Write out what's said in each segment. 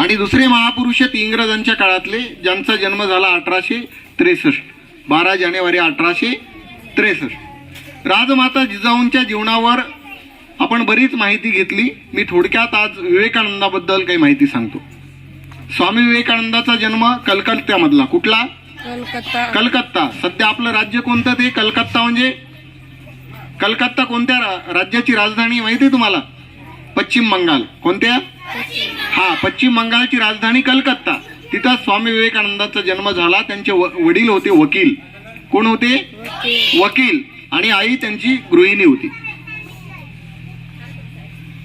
आणि दुसरे महापुरुष आहेत इंग्रजांच्या काळातले ज्यांचा जन्म झाला अठराशे त्रेसष्ट बारा जानेवारी अठराशे त्रेसष्ट. राजमाता जिजाऊंच्या जीवनावर आपण बरीच माहिती घेतली. मी थोडक्यात आज विवेकानंदाबद्दल काही माहिती सांगतो. स्वामी विवेकानंदाचा जन्म कलकत्त्यामधला. कुठला? कलकत्ता. कलकत्ता. सध्या आपलं राज्य कोणतं ते? कलकत्ता म्हणजे? कलकत्ता कोणत्या राज्याची राजधानी माहिती आहे तुम्हाला? पश्चिम बंगाल. कोणत्या? हा पश्चिम बंगालची राजधानी कलकत्ता. तिथं स्वामी विवेकानंदाचा जन्म झाला. त्यांचे वडील होते वकील. कोण होते? वकील. आणि आई त्यांची गृहिणी होती.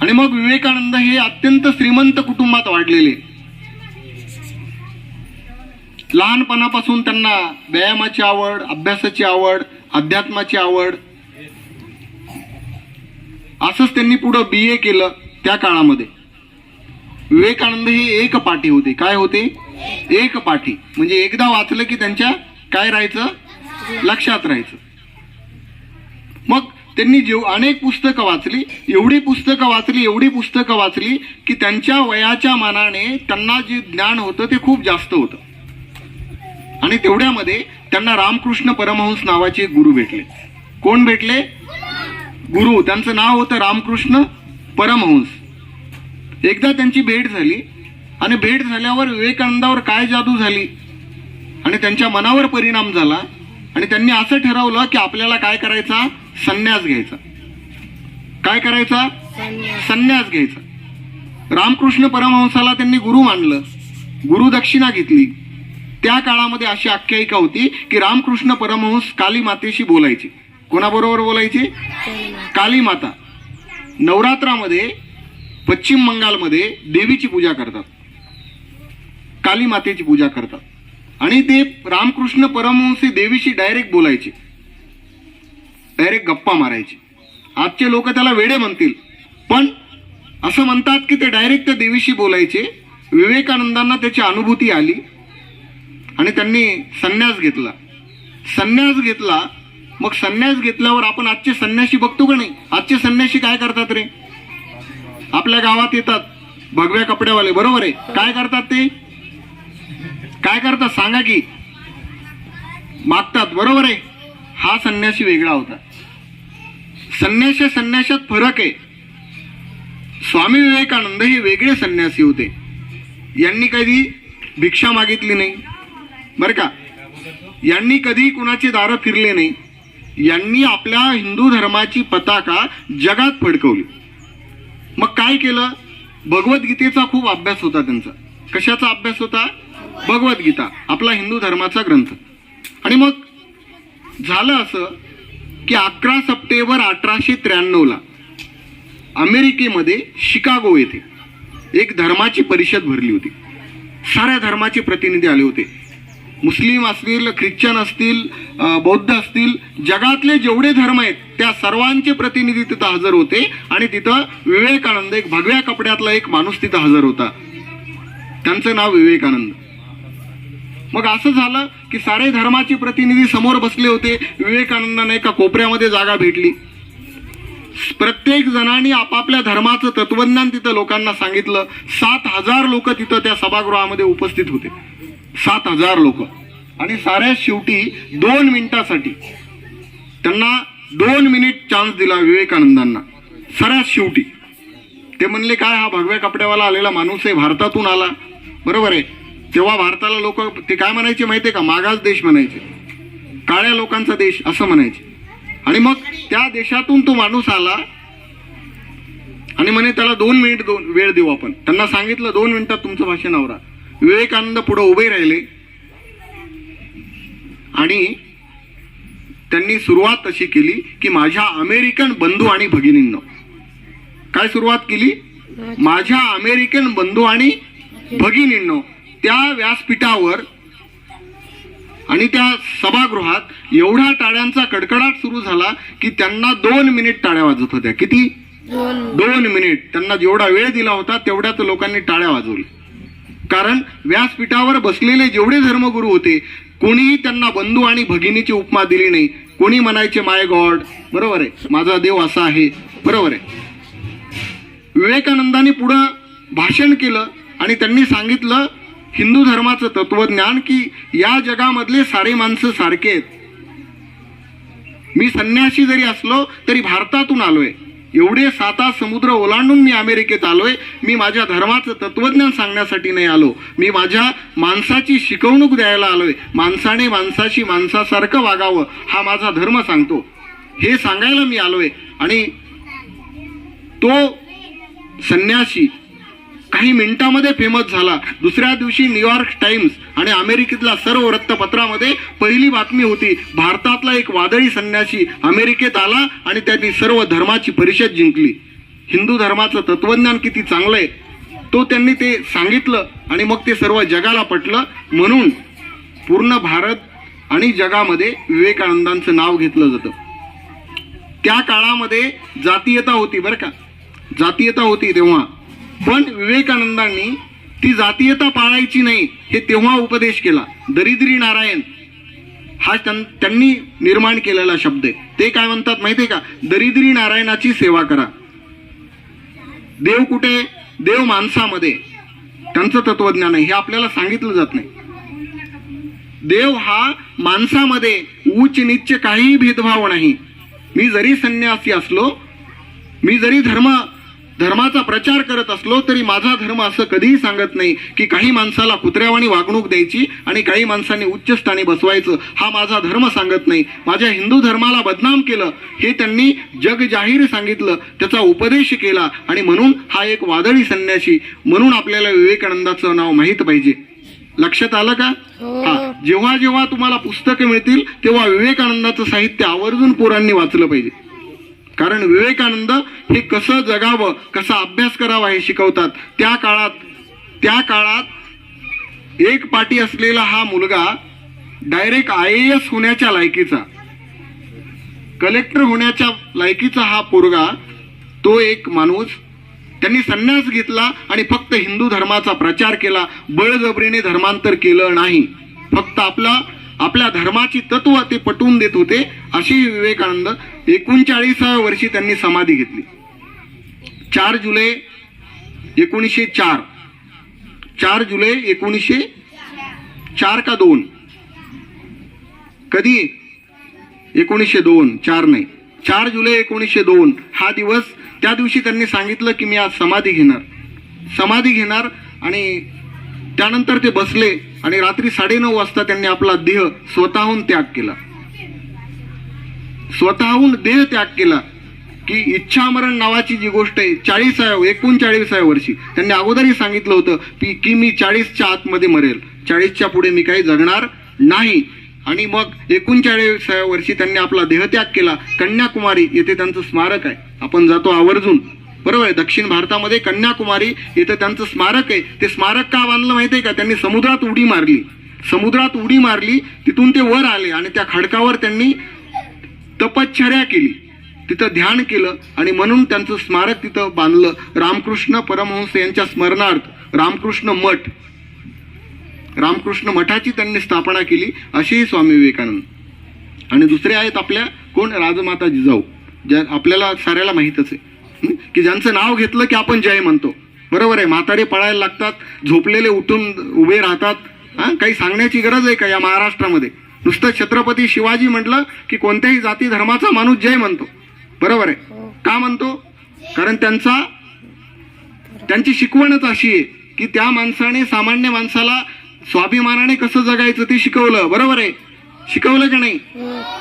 आणि मग विवेकानंद हे अत्यंत श्रीमंत कुटुंबात वाढलेले. लहानपणापासून त्यांना व्यायामाची आवड अभ्यासाची आवड अध्यात्माची आवड असंच त्यांनी पुढं बी ए केलं त्या काळामध्ये. विवेकानंद हे एक पाठी होते. काय होते? एक पाठी. म्हणजे एकदा वाचलं की त्यांच्या काय राहायचं? लक्षात राहायचं. मग त्यांनी जेव अनेक पुस्तकं वाचली. एवढी पुस्तकं वाचली एवढी पुस्तकं वाचली की त्यांच्या वयाच्या मानाने त्यांना जे ज्ञान होतं ते खूप जास्त होतं. आणि तेवढ्यामध्ये त्यांना रामकृष्ण परमहंस नावाचे गुरु भेटले. कोण भेटले? गुरु त्यांचं नाव होतं रामकृष्ण परमहंस. एकदा त्यांची भेट झाली आणि भेट झाल्यावर विवेकानंदावर काय जादू झाली आणि त्यांच्या मनावर परिणाम झाला आणि त्यांनी असं ठरवलं की आपल्याला काय करायचा? संन्यास घ्यायचा. काय करायचा? संन्यास. घ्यायचा. रामकृष्ण परमहंसाला त्यांनी गुरु मानलं. गुरु दक्षिणा घेतली. त्या काळामध्ये अशी आख्यायिका होती की रामकृष्ण परमहंस काली मातेशी बोलायचे. कोणाबरोबर बोलायचे? काली माता. नवरात्रामध्ये पश्चिम बंगालमध्ये देवीची पूजा करतात. काली मातेची पूजा करतात. आणि ते रामकृष्ण परमहंसी देवीशी डायरेक्ट बोलायचे. डायरेक्ट गप्पा मारायचे. आजचे लोक त्याला वेडे म्हणतील. पण असं म्हणतात की ते डायरेक्ट त्या देवीशी बोलायचे. विवेकानंदांना त्याची अनुभूती आली. आणि त्यांनी संन्यास घेतला. संन्यास घेतला मग संन्यास घेतल्यावर आपण आजचे संन्यासी बघतो का नाही? आजचे संन्याशी काय करतात रे? आपल्या गावात येतात भगव्या कपड्यावाले बरोबर आहे? काय करतात ते? काय करतात? सांगा की मागतात बरोबर आहे? हा संन्यासी वेगळा होता. संन्यास संन्यासात फरक आहे. स्वामी विवेकानंद हे वेगळे संन्यासी होते. यांनी कधी भिक्षा मागितली नाही? बरं का? यांनी कधी कुणाचे दारं फिरले नाही? यांनी आपल्या हिंदू धर्माची पताका जगात फडकवली. मग काय केलं? भगवद्गीतेचा खूप अभ्यास होता त्यांचा. कशाचा अभ्यास होता? भगवद्गीता आपला हिंदू धर्माचा ग्रंथ. आणि मग झालं असं की अकरा सप्टेंबर अठराशे त्र्याण्णवला अमेरिकेमध्ये शिकागो येथे एक धर्माची परिषद भरली होती. साऱ्या धर्माचे प्रतिनिधी आले होते. मुस्लिम असतील ख्रिश्चन असतील बौद्ध असतील जगातले जेवढे धर्म आहेत त्या सर्वांचे प्रतिनिधी तिथं हजर होते आणि तिथं विवेकानंद एक भगव्या कपड्यातला एक माणूस तिथं हजर होता. त्यांचं नाव विवेकानंद. मग असं झालं की सारे धर्माचे प्रतिनिधी समोर बसले होते. विवेकानंदाने एका कोपऱ्यामध्ये जागा भेटली. प्रत्येक जणांनी आपापल्या धर्माचं तत्वज्ञान तिथं लोकांना सांगितलं. सात हजार लोक तिथं त्या सभागृहामध्ये उपस्थित होते. सात हजार लोक. आणि साऱ्या शेवटी दोन मिनिटासाठी त्यांना दोन मिनिट चान्स दिला विवेकानंदांना. सऱ्यात शेवटी. ते म्हणले काय हा भगव्या कपड्यावाला आलेला माणूस आहे भारतातून आला. बरोबर आहे. तेव्हा भारताला लोक ते काय म्हणायचे माहिती आहे का? मागास देश म्हणायचे. काळ्या लोकांचा देश असं म्हणायचे. आणि मग त्या देशातून तो माणूस आला. आणि म्हणे त्याला दोन मिनिट दोन वेळ देऊ आपण. त्यांना सांगितलं दोन मिनिटात तुमचं भाषण आवरा. विवेकानंद पुढे उभे राहिले. आणि त्यांनी सुरुवात अशी केली की माझ्या अमेरिकन बंधू आणि भगिनींनो. काय सुरुवात केली? माझ्या अमेरिकन बंधू आणि भगिनींनो. त्या व्यासपीठावर आणि त्या सभागृहात एवढा टाळ्यांचा कडकडाट सुरू झाला की त्यांना दोन मिनिट टाळ्या वाजत होत्या. किती? दोन दोन मिनिट. त्यांना जेवढा वेळ दिला होता तेवढ्याच लोकांनी टाळ्या वाजवल्या. कारण व्यासपीठावर बसलेले जेवढे धर्मगुरू होते कोणीही त्यांना बंधू आणि भगिनीची उपमा दिली नाही. कोणी म्हणायचे माय गॉड. बरोबर आहे. माझा देव असा आहे. बरोबर आहे. विवेकानंदाने पुढं भाषण केलं आणि त्यांनी सांगितलं हिंदू धर्माचं तत्वज्ञान की या जगामधले सारे माणसं सारखे आहेत. मी संन्यासी जरी असलो तरी भारतातून आलोय. एवढे साता समुद्र ओलांडून मी अमेरिकेत आलोय मी माझ्या धर्माचं तत्वज्ञान सांगण्यासाठी नाही आलो. मी माझ्या माणसाची शिकवणूक द्यायला आलोय. माणसाने माणसाशी माणसासारखं वागावं हा माझा धर्म सांगतो. हे सांगायला मी आलोय. आणि तो संन्यासी काही मिनिटामध्ये फेमस झाला. दुसऱ्या दिवशी न्यूयॉर्क टाइम्स आणि अमेरिकेतल्या सर्व वृत्तपत्रामध्ये पहिली बातमी होती. भारतातला एक वादळी संन्यासी अमेरिकेत आला आणि त्यांनी सर्व धर्माची परिषद जिंकली. हिंदू धर्माचं तत्वज्ञान किती चांगलं आहे तो त्यांनी ते सांगितलं आणि मग ते सर्व जगाला पटलं. म्हणून पूर्ण भारत आणि जगामध्ये विवेकानंदांचं नाव घेतलं जातं. त्या काळामध्ये जातीयता होती बरं का. जातीयता होती तेव्हा. पण विवेकानंदांनी ती जातीयता पाळायची नाही हे तेव्हा उपदेश केला. दरिद्री नारायण हा त्यां- त्यांनी निर्माण केलेला शब्द आहे. ते काय म्हणतात माहितीये का? दरिद्री नारायणाची सेवा करा. देव कुठे? देव माणसामध्ये. त्यांचं तत्वज्ञान आहे. हे आपल्याला सांगितलं जात नाही. देव हा माणसामध्ये उच्च नीच काहीही भेदभाव नाही. मी जरी संन्यासी असलो मी जरी धर्म धर्माचा प्रचार करत असलो तरी माझा धर्म असं कधीही सांगत नाही की काही माणसाला कुत्र्यावानी वागणूक द्यायची आणि काही माणसांनी उच्च स्थानी बसवायचं. हा माझा धर्म सांगत नाही. माझ्या हिंदू धर्माला बदनाम केलं. हे त्यांनी जग जाहीर सांगितलं. त्याचा उपदेश केला. आणि म्हणून हा एक वादळी संन्यासी म्हणून आपल्याला विवेकानंदाचं नाव माहीत पाहिजे. लक्षात आलं का? हा. जेव्हा जेव्हा तुम्हाला पुस्तकं मिळतील तेव्हा विवेकानंदाचं साहित्य आवर्जून पोरांनी वाचलं पाहिजे. कारण विवेकानंद हे कसं जगावं कसा अभ्यास करावा हे शिकवतात. त्या काळात त्या काळात एक पाठी असलेला हा मुलगा डायरेक्ट आय ए एस होण्याच्या लायकीचा कलेक्टर होण्याच्या लायकीचा हा पोरगा तो एक माणूस त्यांनी संन्यास घेतला आणि फक्त हिंदू धर्माचा प्रचार केला. बळजबरीने धर्मांतर केलं नाही. फक्त आपला आपल्या धर्माची तत्व ते पटवून देत होते अशी विवेकानंद एकोणचाळीसाव्या वर्षी त्यांनी समाधी घेतली. चार जुलै एकोणीसशे चार. चार जुलै एकोणीसशे चार का दोन? कधी? एकोणीसशे दोन चार नाही. चार जुलै एकोणीसशे दोन हा दिवस त्या दिवशी त्यांनी सांगितलं की मी आज समाधी घेणार. समाधी घेणार आणि त्यानंतर ते बसले आणि रात्री साडेनऊ वाजता त्यांनी आपला देह स्वतःहून त्याग केला. स्वतःहून देह त्याग केला की इच्छामरण नावाची जी गोष्ट आहे चाळीसाव्या एकोणचाळीसाव्या वर्षी त्यांनी अगोदरही सांगितलं होतं की की मी चाळीसच्या आतमध्ये मरेल. चाळीसच्या पुढे मी काही जगणार नाही. आणि मग एकोणचाळीसाव्या वर्षी त्यांनी आपला देहत्याग केला. कन्याकुमारी येथे त्यांचं स्मारक आहे. आपण जातो आवर्जून. बरोबर आहे? दक्षिण भारतामध्ये कन्याकुमारी येथे त्यांचं स्मारक आहे. ते स्मारक का बांधलं आहे का? त्यांनी समुद्रात उडी मारली. समुद्रात उडी मारली तिथून ते वर आले आणि त्या खडकावर त्यांनी तपश्चर्या केली. तिथं ध्यान केलं आणि म्हणून त्यांचं स्मारक तिथं बांधलं. रामकृष्ण परमहंस यांच्या स्मरणार्थ रामकृष्ण मठ. रामकृष्ण मठाची त्यांनी स्थापना केली असेही स्वामी विवेकानंद. आणि दुसरे आहेत आपल्या कोण? राजमाता जिजाऊ. ज्या आपल्याला साऱ्याला माहीतच आहे. की ज्यांचं नाव घेतलं की आपण जय म्हणतो. बरोबर आहे. म्हातारे पळायला लागतात झोपलेले उठून उभे राहतात. हां? काही सांगण्याची गरज आहे का या महाराष्ट्रामध्ये? नुसतं छत्रपती शिवाजी म्हटलं की कोणत्याही जाती धर्माचा माणूस जय म्हणतो. बरोबर आहे? का म्हणतो? कारण त्यांचा त्यांची शिकवणच अशी आहे की त्या माणसाने सामान्य माणसाला स्वाभिमानाने कसं जगायचं ते शिकवलं. बरोबर आहे? शिकवलं का नाही?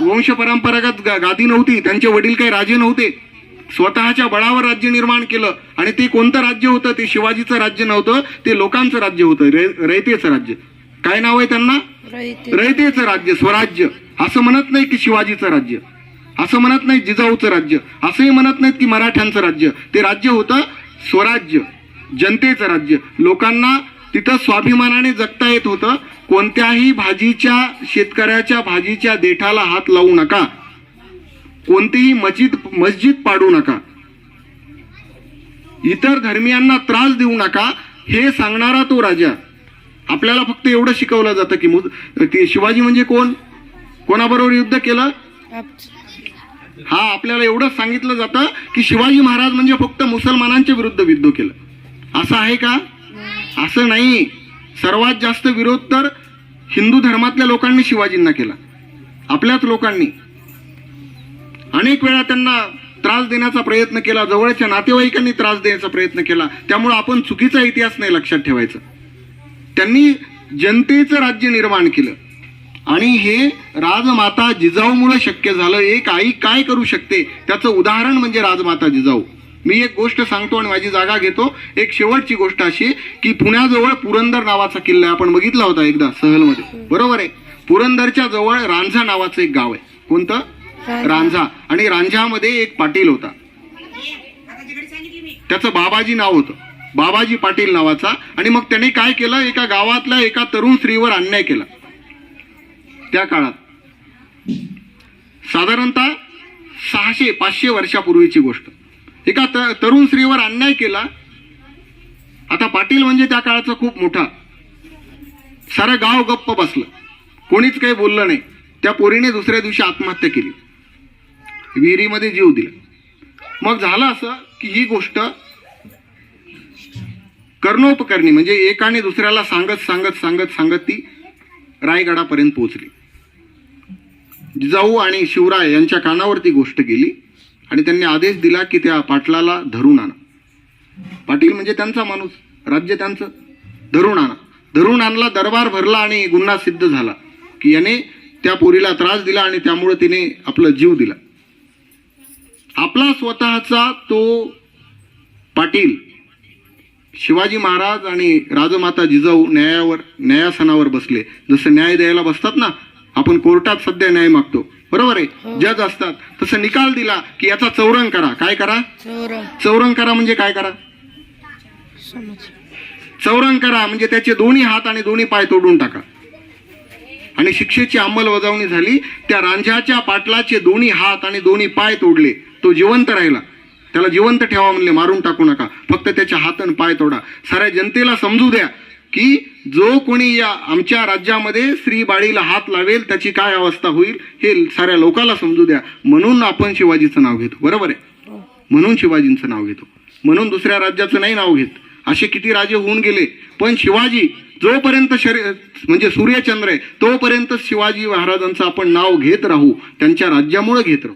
वंश परंपरागत गादी नव्हती. त्यांचे वडील काही राजे नव्हते. स्वतःच्या बळावर राज्य निर्माण केलं. आणि ते कोणतं राज्य होतं? ते शिवाजीचं राज्य नव्हतं. ते लोकांचं राज्य होतं. रे- रयतेचं राज्य. काय नाव आहे त्यांना? रयतेचं राज्य स्वराज्य. असं म्हणत नाही की शिवाजीचं राज्य. असं म्हणत नाही जिजाऊचं राज्य. असंही म्हणत नाहीत की मराठ्यांचं राज्य. ते राज्य होतं स्वराज्य जनतेचं राज्य. लोकांना तिथं स्वाभिमानाने जगता येत होतं. कोणत्याही भाजीच्या शेतकऱ्याच्या भाजीच्या देठाला हात लावू नका. कोणतीही मस्जिद मस्जिद पाडू नका. इतर धर्मियांना त्रास देऊ नका. हे सांगणारा तो राजा. आपल्याला फक्त एवढं शिकवलं जातं की मुद- ते शिवाजी म्हणजे कोण? कोणाबरोबर युद्ध केलं? हा आपल्याला एवढं सांगितलं जातं की शिवाजी महाराज म्हणजे फक्त मुसलमानांच्या विरुद्ध युद्ध केलं. असं आहे का? असं नाही. सर्वात जास्त विरोध तर हिंदू धर्मातल्या लोकांनी शिवाजींना केला. आपल्याच लोकांनी. अनेक वेळा त्यांना त्रास देण्याचा प्रयत्न केला जवळच्या नातेवाईकांनी त्रास देण्याचा प्रयत्न केला. त्यामुळे आपण चुकीचा इतिहास नाही लक्षात ठेवायचा. त्यांनी जनतेचं राज्य निर्माण केलं. आणि हे राजमाता जिजाऊमुळे शक्य झालं. एक आई काय करू शकते? त्याचं उदाहरण म्हणजे राजमाता जिजाऊ. मी एक गोष्ट सांगतो आणि माझी जागा घेतो. एक शेवटची गोष्ट अशी की पुण्याजवळ पुरंदर नावाचा किल्ला आहे. आपण बघितला होता एकदा सहलमध्ये. बरोबर आहे? पुरंदरच्या जवळ रांझा नावाचं एक गाव आहे. कोणतं? रांझा. आणि रांझामध्ये एक पाटील होता. त्याचं बाबाजी नाव होतं. बाबाजी पाटील नावाचा. आणि मग त्याने काय केलं? एका गावातल्या एका तरुण स्त्रीवर अन्याय केला. त्या काळात. साधारणतः सहाशे पाचशे वर्षापूर्वीची गोष्ट. एका तरुण स्त्रीवर अन्याय केला. आता पाटील म्हणजे त्या काळाचा खूप मोठा. सारं गाव गप्प बसलं. कोणीच काही बोललं नाही. त्या पोरीने दुसऱ्या दिवशी आत्महत्या केली. विहिरीमध्ये जीव दिला. मग झालं असं की ही गोष्ट कर्णोपकरणी म्हणजे एकाने दुसऱ्याला सांगत सांगत सांगत सांगत ती रायगडापर्यंत पोहोचली. जिजाऊ आणि शिवराय यांच्या कानावर ती गोष्ट गेली आणि त्यांनी आदेश दिला की त्या पाटलाला धरून आणा. पाटील म्हणजे त्यांचा माणूस राज्य त्यांचं. धरून आणा. धरून आणला दरबार भरला आणि गुन्हा सिद्ध झाला. की याने त्या पोरीला त्रास दिला आणि त्यामुळे तिने आपला जीव दिला. आपला स्वतःचा तो पाटील शिवाजी महाराज आणि राजमाता जिजाऊ न्यायावर न्यायासनावर बसले. जसं न्याय द्यायला बसतात ना आपण कोर्टात सध्या न्याय मागतो. बरोबर आहे? जज असतात. तसं निकाल दिला की याचा चौरंग करा. काय करा? चौरा चौरंग करा म्हणजे काय करा? समज. चौरंग करा म्हणजे त्याचे दोन्ही हात आणि दोन्ही पाय तोडून टाका. आणि शिक्षेची अंमलबजावणी झाली. त्या रांझ्याच्या पाटलाचे दोन्ही हात आणि दोन्ही पाय तोडले. तो जिवंत राहिला. त्याला जिवंत ठेवा म्हणले मारून टाकू नका. फक्त त्याच्या हात आणि पाय तोडा. साऱ्या जनतेला समजू द्या की जो कोणी या आमच्या राज्यामध्ये स्त्री बाळीला हात लावेल त्याची काय अवस्था होईल हे साऱ्या लोकाला समजू द्या. म्हणून आपण शिवाजीचं नाव घेतो. बरोबर आहे? म्हणून शिवाजींचं नाव घेतो. म्हणून दुसऱ्या राज्याचं नाही नाव घेत. असे किती राजे होऊन गेले. पण शिवाजी जोपर्यंत शरीर म्हणजे सूर्यचंद्र आहे तोपर्यंत शिवाजी महाराजांचं आपण नाव घेत राहू त्यांच्या राज्यामुळे घेत राहू.